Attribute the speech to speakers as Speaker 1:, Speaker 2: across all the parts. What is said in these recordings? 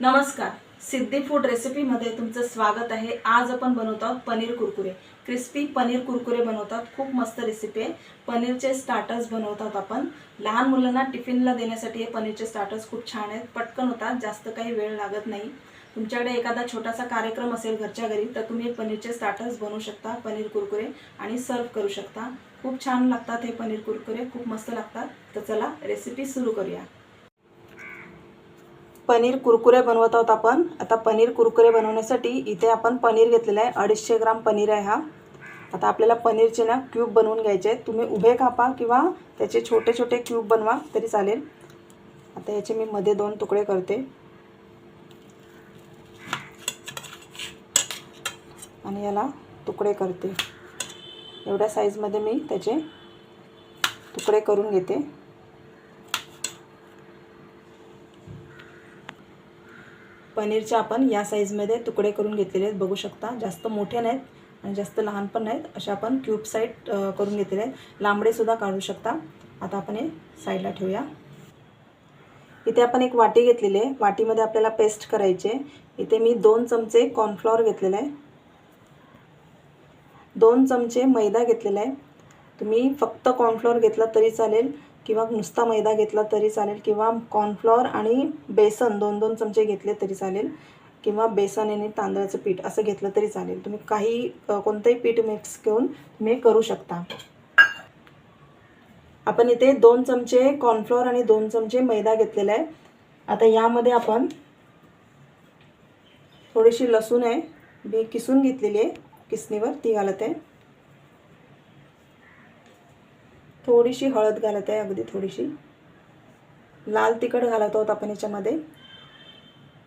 Speaker 1: नमस्कार. सिद्धी फूड रेसिपीमध्ये तुमचं स्वागत आहे. आज आपण बनवत आहोत पनीर कुरकुरे. क्रिस्पी पनीर कुरकुरे बनवतात. खूप मस्त रेसिपी आहे. पनीरचे स्टार्टर्स बनवतात आपण. लहान मुलांना टिफिनला देण्यासाठी हे पनीरचे स्टार्टर्स खूप छान आहेत. पटकन होतात जास्त काही वेळ लागत नाही. तुमच्याकडे एखादा छोटासा कार्यक्रम असेल घरच्या घरी तर तुम्ही पनीरचे स्टार्टर्स बनवू शकता पनीर कुरकुरे आणि सर्व करू शकता. खूप छान लागतात हे पनीर कुरकुरे खूप मस्त लागतात. तर चला रेसिपी सुरू करूया. पनीर कुरकुरे बनवत आहोत आपण. आता पनीर कुरकुरे बनवण्यासाठी इथे आपण पनीर घेतलेलं आहे. अडीचशे ग्राम पनीर आहे हा. आता आपल्याला पनीरचे ना क्यूब बनवून घ्यायचे आहेत. तुम्ही उभे कापा किंवा त्याचे छोटे छोटे क्यूब बनवा तरी चालेल. आता याचे मी मध्ये दोन तुकडे करते. आणि याला तुकडे करते. एवढ्या साईजमध्ये मी त्याचे तुकडे करून घेते. पनीरचे आपण या साईजमध्ये तुकडे करून घेतलेले आहेत. बघू शकता जास्त मोठे नाहीत आणि जास्त लहान पण नाहीत. असे आपण क्यूब साईड करून घेतलेले आहेत. लांबडेसुद्धा काढू शकता. आता आपण हे साईडला ठेवूया. इथे आपण एक वाटी घेतलेली आहे. वाटीमध्ये आपल्याला पेस्ट करायचे इथे मी दोन चमचे कॉर्नफ्लॉवर घेतलेला आहे. दोन चमचे मैदा घेतलेला आहे. तुम्ही फक्त कॉर्नफ्लॉवर घेतला तरी चालेल. किंवा नुसता मैदा घेतला तरी चालेल किंवा कॉर्नफ्लॉवर आणि बेसन दोन दोन चमचे घेतले तरी चालेल किंवा बेसन आणि तांदळाचं पीठ असं घेतलं तरी चालेल. तुम्ही काही कोणतंही पीठ मिक्स घेऊन तुम्ही करू शकता. आपण इथे दोन चमचे कॉर्नफ्लॉवर आणि दोन चमचे मैदा घेतलेला आहे. आता यामध्ये आपण थोडीशी लसूण आहे मी किसून घेतलेली आहे किसणीवर ती घालत आहे. थोडीशी हळद घालत आहे अगदी थोडीशी. लाल तिखट घालत आहोत आपण याच्यामध्ये.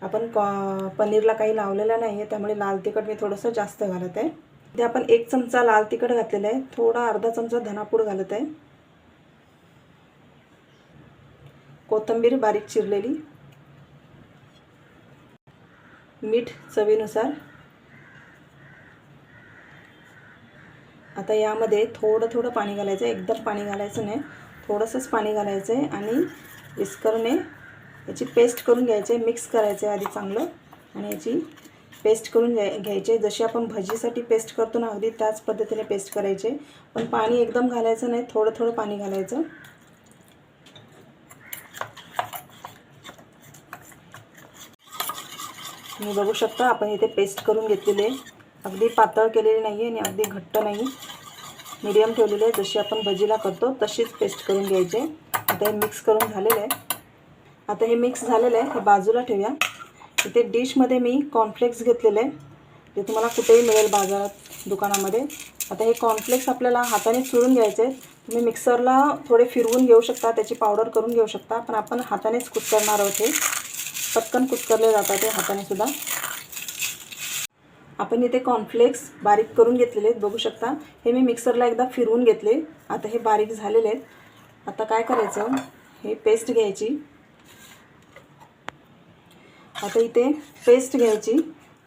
Speaker 1: आपण कॉ पनीरला काही लावलेलं नाही आहे त्यामुळे लाल तिखट मी थोडंसं जास्त घालत आहे. ते आपण एक चमचा लाल तिखट घातलेला आहे थोडा अर्धा चमचा धनापूड घालत आहे. कोथिंबीर बारीक चिरलेली. मीठ चवीनुसार. आता यामध्ये थोडं थोडं पाणी घालायचं आहे. एकदम पाणी घालायचं नाही. थोडंसंच पाणी घालायचं आहे आणि विस्करने याची पेस्ट करून घ्यायची आहे. मिक्स करायचं आहे आधी चांगलं आणि याची पेस्ट करून घ्याय घ्यायची जशी आपण भजीसाठी पेस्ट करतो ना अगदी त्याच पद्धतीने पेस्ट करायचे पण पाणी एकदम घालायचं नाही. थोडं थोडं पाणी घालायचं. तुम्ही बघू शकता आपण इथे पेस्ट करून घेतलेली आहे. अगदी पातळ केलेली नाही आहे आणि अगदी घट्ट नाही. मीडियम ठेवलेले आहे. जशी आपण भजीला करतो तशीच पेस्ट करून घ्यायची. आता हे मिक्स करून झालेलं आहे. आता हे मिक्स झालेलं आहे. हे बाजूला ठेवूया. इथे डिशमध्ये मी कॉर्नफ्लेक्स घेतलेलं आहे. ते तुम्हाला कुठेही मिळेल बाजारात दुकानामध्ये. आता हे कॉर्नफ्लेक्स आपल्याला हाताने चुरून घ्यायचे तुम्ही मिक्सरला थोडे फिरवून घेऊ शकता त्याची पावडर करून घेऊ शकता. पण आपण हातानेच कुस्करणार आहोत हे. पटकन कुस्करले जातात ते हाताने सुद्धा. आपण इथे कॉर्नफ्लेक्स बारीक करून घेतलेले आहेत बघू शकता. हे मी मिक्सरला एकदा फिरवून घेतले. आता हे बारीक झालेले आहेत. आता काय करायचं? हे पेस्ट घ्यायची. आता इथे पेस्ट घ्यायची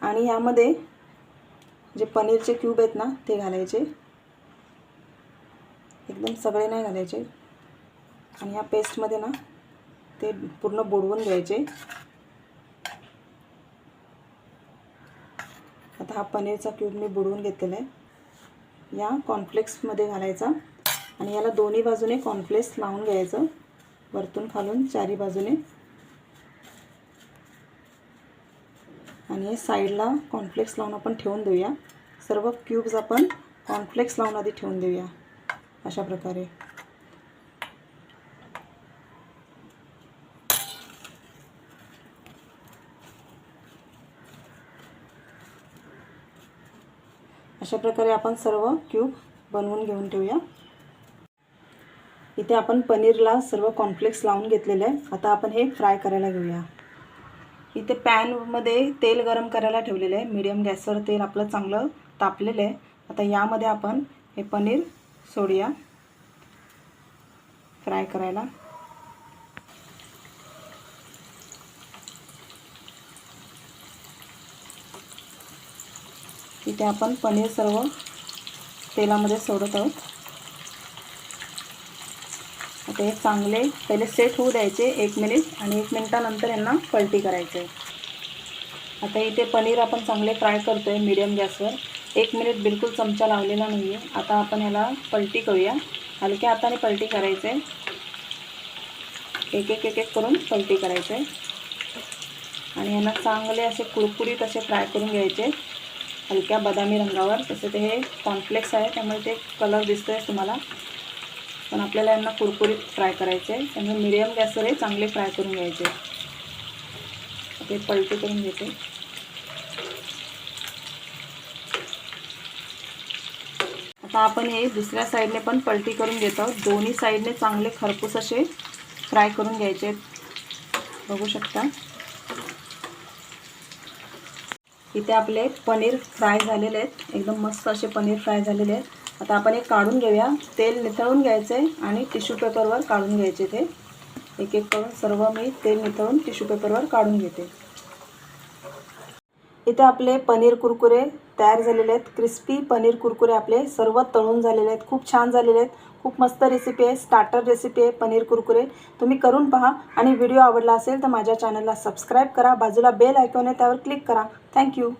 Speaker 1: आणि यामध्ये जे पनीरचे क्यूब आहेत ना ते घालायचे. एकदम सगळे नाही घालायचे. आणि या पेस्टमध्ये ना ते पूर्ण बुडवून घ्यायचे. आता हा पनीरचा क्यूब मी बुडवून घेतलेला आहे. या कॉर्नफ्लेक्समध्ये घालायचा. आणि याला दोन्ही बाजूने कॉर्नफ्लेक्स लावून घ्यायचं. वरतून खालून चारी बाजूने. आणि साईडला कॉर्नफ्लेक्स लावून आपण ठेवून देऊया. सर्व क्यूब्स आपण कॉर्नफ्लेक्स लावून आधी ठेवून देऊया. अशा प्रकारे. अशा प्रकारे आपण सर्व क्यूब बनवून घेऊन ठेवूया. इथे आपण पनीरला सर्व कॉर्नफ्लेक्स लावून घेतलेले आहे आता आपण हे फ्राय करायला घेऊया. इथे पॅनमध्ये तेल गरम करायला ठेवलेलं आहे. मीडियम गॅसवर तेल आपलं चांगलं तापलेलं आहे. आता यामध्ये आपण हे पनीर सोडूया. फ्राय करायला. इथे आपण पनीर सर्व तेलामध्ये सोडत आहोत. आता हे चांगले पहिले सेट होऊ द्यायचे एक मिनिट आणि एक मिनिटानंतर यांना पलटी करायचे. आता इथे पनीर आपण चांगले फ्राय करतो आहे मिडियम गॅसवर. एक मिनिट बिलकुल चमचा लावलेला नाही आहे आता आपण याला पलटी करूया. हलक्या हाताने पलटी करायचं. आहे एक एक एक एक करून पलटी करायचं. आहे आणि यांना चांगले असे कुरकुरीत असे फ्राय करून घ्यायचे. हलक्या बदामी रंगावर. तसे ते हे कॉर्नफ्लेक्स आहे त्यामुळे ते कलर दिसतोय तुम्हाला. पण आपल्याला यांना कुरकुरीत फ्राय करायचे. आहे त्यामुळे मिडियम गॅसवर हे चांगले फ्राय करून घ्यायचे. ते पलटी करून घेते. आता आपण हे दुसऱ्या साईडने पण पलटी करून घेत आहोत. दोन्ही साईडने चांगले खरपूस असे फ्राय करून घ्यायचे. आहेत बघू शकता. इथे आपले पनीर फ्राय झालेले आहेत. एकदम मस्त असे पनीर फ्राय झालेले आहेत. आता आपण हे काढून घेऊया. तेल निथळून घ्यायचे आणि टिश्यू पेपरवर काढून घ्यायचे ते एक एक करून सर्व मी तेल निथळून टिश्यू पेपरवर काढून घेते. इथे आपले पनीर कुरकुरे तयार झालेले आहेत. क्रिस्पी पनीर कुरकुरे आपले सर्व तळून झालेले आहेत. खूप छान झालेले आहेत. खूप मस्त रेसिपी आहे. स्टार्टर रेसिपी आहे पनीर कुरकुरे. तुम्ही करून पहा. आणि व्हिडिओ आवडला असेल तर माझ्या चॅनलला सबस्क्राईब करा. बाजूला बेल आयकॉन आहे त्यावर क्लिक करा. थँक्यू